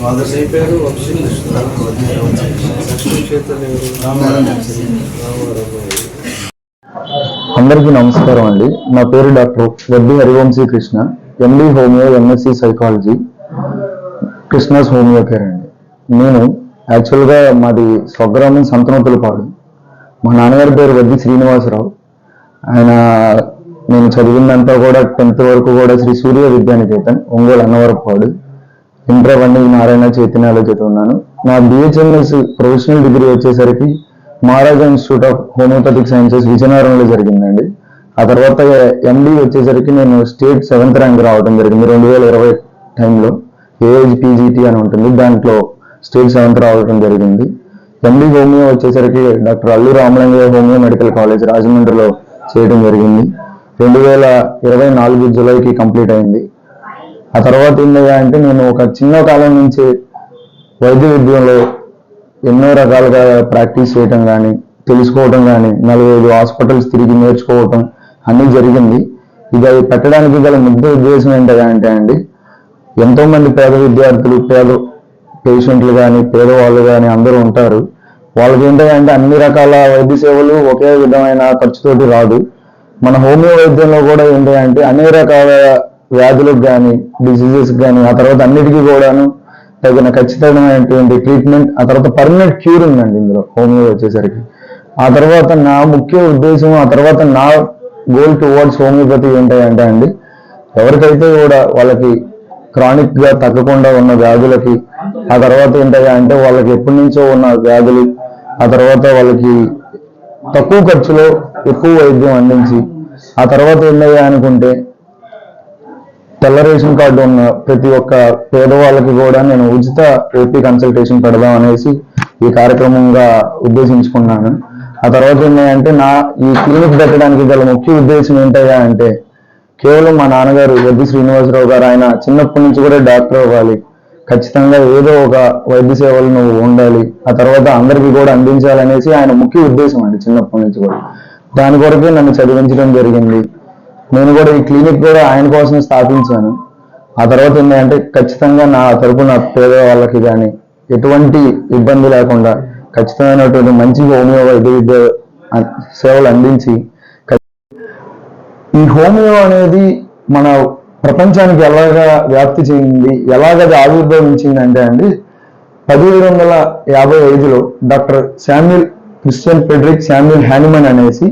Fathers అయిపోయారు రామారావు అందరికీ నమస్కారం అండి. నా పేరు doctor Vaddi Harivamshi Krishna MD homeo MSc psychology Krishna's homeo care అండి. నేను యాక్చువల్గా మాది స్వగ్రామం సంతనోతులపాడు మా నాన్నగారి పేరు వడ్డీ శ్రీనివాసరావు. ఆయన నేను చదివిందంతా కూడా టెన్త్ వరకు కూడా శ్రీ సూర్య విద్యానికేతన్ ఒంగోలు అన్నవరపాడు ఇంటర్ నారాయణ చైతన్యాలో చదువున్నాను నా బిహెచ్ఎంఎస్ ప్రొఫెషనల్ డిగ్రీ వచ్చేసరికి Maharaja institute of homeopathic sciences విజయనగరంలో జరిగిందండి. ఆ తర్వాత ఎండి వచ్చేసరికి నేను స్టేట్ సెవెంత్ ర్యాంక్ రావడం జరిగింది రెండు వేల ఇరవై టైంలో. ఏజ్ పీజీటీ అని ఉంటుంది. దాంట్లో స్టేట్ సెవెంత్ రావడం జరిగింది. ఎండి హోమియో వచ్చేసరికి doctor Allu Ramalingaiah homeo medical college రాజమండ్రిలో చేయడం జరిగింది. రెండు వేల ఇరవై నాలుగు జూలైకి కంప్లీట్ అయింది. ఆ తర్వాత ఏంటంటే అంటే నేను ఒక చిన్న కాలం నుంచి వైద్య విద్యలో ఎన్నో రకాలుగా ప్రాక్టీస్ చేయటం కానీ తెలుసుకోవటం కానీ నలుగైదు హాస్పిటల్స్ తిరిగి నేర్చుకోవటం అన్నీ జరిగింది. ఇది అది పెట్టడానికి గల ముద్ద ఉద్దేశం ఏంటయ్యా అంటే అండి ఎంతో మంది పేద విద్యార్థులు పేద పేషెంట్లు కానీ పేదవాళ్ళు కానీ అందరూ ఉంటారు. వాళ్ళకి ఏంటంటే అన్ని రకాల వైద్య సేవలు ఒకే విధమైన ఖర్చుతోటి రాదు. మన హోమియో వైద్యంలో కూడా ఏంటంటే అన్ని రకాల వ్యాధులకు కానీ డిసీజెస్ కానీ ఆ తర్వాత అన్నిటికీ కూడాను తగిన ఖచ్చితమైనటువంటి ట్రీట్మెంట్ ఆ తర్వాత పర్మనెంట్ క్యూర్ ఉందండి ఇందులో హోమియో వచ్చేసరికి. ఆ తర్వాత నా ముఖ్య ఉద్దేశం ఆ తర్వాత నా గోల్ టువర్డ్స్ హోమియోపతి ఏంటంటే అండి ఎవరికైతే కూడా వాళ్ళకి క్రానిక్గా తగ్గకుండా ఉన్న వ్యాధులకి ఆ తర్వాత ఏంటంటే అంటే వాళ్ళకి ఎప్పటి నుంచో ఉన్న వ్యాధులు ఆ తర్వాత వాళ్ళకి తక్కువ ఖర్చులో ఎక్కువ వైద్యం అందించి ఆ తర్వాత ఏంటయ్యా అనుకుంటే తెల్ల రేషన్ కార్డు ఉన్న ప్రతి ఒక్క పేదవాళ్ళకి కూడా నేను ఉచిత ఏపీ కన్సల్టేషన్ పెడదాం అనేసి ఈ కార్యక్రమంగా ఉద్దేశించుకున్నాను. ఆ తర్వాత ఏంటంటే నా ఈ క్లినిక్ పెట్టడానికి గల ముఖ్య ఉద్దేశం ఏంటయ్యా అంటే కేవలం మా నాన్నగారు వద్ది శ్రీనివాసరావు గారు ఆయన చిన్నప్పటి నుంచి కూడా డాక్టర్ అవ్వాలి. ఖచ్చితంగా ఏదో ఒక వైద్య సేవలు నువ్వు ఉండాలి. ఆ తర్వాత అందరికీ కూడా అందించాలనేసి ఆయన ముఖ్య ఉద్దేశం అండి చిన్నప్పటి నుంచి కూడా. దాని కొరకే నన్ను చదివించడం జరిగింది. నేను కూడా ఈ క్లినిక్ కూడా ఆయన కోసం స్థాపించాను. ఆ తర్వాత ఏంటంటే ఖచ్చితంగా నా తరపున పేద వాళ్ళకి కానీ ఎటువంటి ఇబ్బంది లేకుండా ఖచ్చితమైనటువంటి మంచి హోమియో వైద్య విద్య సేవలు అందించి ఈ హోమియో అనేది మన ప్రపంచానికి ఎలాగా వ్యాప్తి చెందింది ఎలాగ అది ఆవిర్భవించింది అంటే అండి పదిహేడు వందల యాభై ఐదులో doctor Samuel Christian Frederick Samuel Hahnemann అనేసి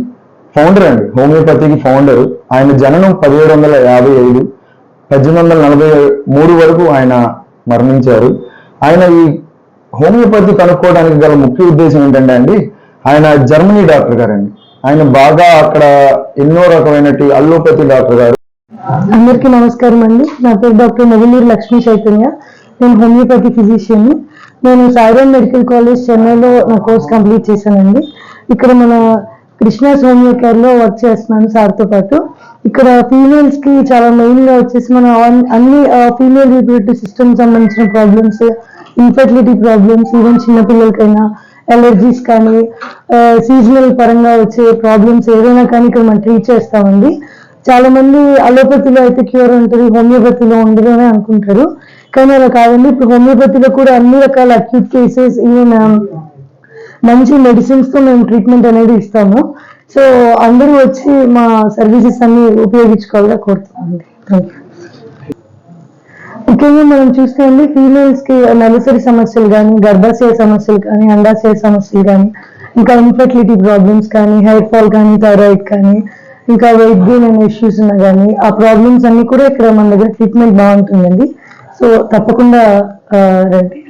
ఫౌండర్ అండి హోమియోపతికి ఫౌండర్. ఆయన జననం పదిహేడు వందల యాభై ఐదు పద్దెనిమిది వందల నలభై మూడు వరకు ఆయన మరణించారు. ఆయన ఈ హోమియోపతి కనుక్కోవడానికి గల ముఖ్య ఉద్దేశం ఏంటంటే అండి ఆయన జర్మనీ డాక్టర్ గారండి. ఆయన బాగా అక్కడ ఎన్నో రకమైనటి అల్లోపతి డాక్టర్ గారు. అందరికీ నమస్కారం అండి. నా పేరు డాక్టర్ నవనీర్ లక్ష్మీ చైతన్య. నేను హోమియోపతి ఫిజిషియన్ నేను సాయిరామ్ మెడికల్ కాలేజ్ చెన్నైలో నా కోర్స్ కంప్లీట్ చేశానండి. ఇక్కడ మన కృష్ణాస్ హోమియో కేర్లో వర్క్ చేస్తున్నాను సార్తో పాటు. ఇక్కడ ఫీమేల్స్కి చాలా మెయిన్గా వచ్చేసి మనం అన్- అన్ని ఫీమేల్ రిప్రొడక్టివ్ సిస్టమ్ సంబంధించిన ప్రాబ్లమ్స్ ఇన్ఫర్టిలిటీ ప్రాబ్లమ్స్ ఈవెన్ చిన్నపిల్లలకైనా ఎలర్జీస్ కానీ సీజనల్ పరంగా వచ్చే ప్రాబ్లమ్స్ ఏదైనా కానీ ఇక్కడ మనం ట్రీట్ చేస్తామండి. చాలా మంది అలోపతిలో అయితే క్యూర్ ఉంటుంది హోమియోపతిలో ఉండదు అని అనుకుంటారు. కానీ అలా కాదండి ఇప్పుడు హోమియోపతిలో కూడా అన్ని రకాల అక్యూట్ కేసెస్ ఈవెన్ మంచి మెడిసిన్స్తో మేము ట్రీట్మెంట్ అనేది ఇస్తాము. సో అందరూ వచ్చి మా సర్వీసెస్ అన్ని ఉపయోగించుకోవాలని కోరుతున్నామండి. ముఖ్యంగా మనం చూస్తే అండి ఫీమేల్స్కి నెలసరి సమస్యలు కానీ గర్భాశయ సమస్యలు కానీ అండాశయ సమస్యలు కానీ ఇంకా ఇన్ఫర్టిలిటీ ప్రాబ్లమ్స్ కానీ హెయిర్ ఫాల్ కానీ థైరాయిడ్ కానీ ఇంకా వెయిట్ గెయిన్ అనే ఇష్యూస్ ఉన్నా కానీ ఆ ప్రాబ్లమ్స్ అన్ని కూడా ఇక్కడ మన దగ్గర ట్రీట్మెంట్ బాగుంటుందండి. సో తప్పకుండా రండి.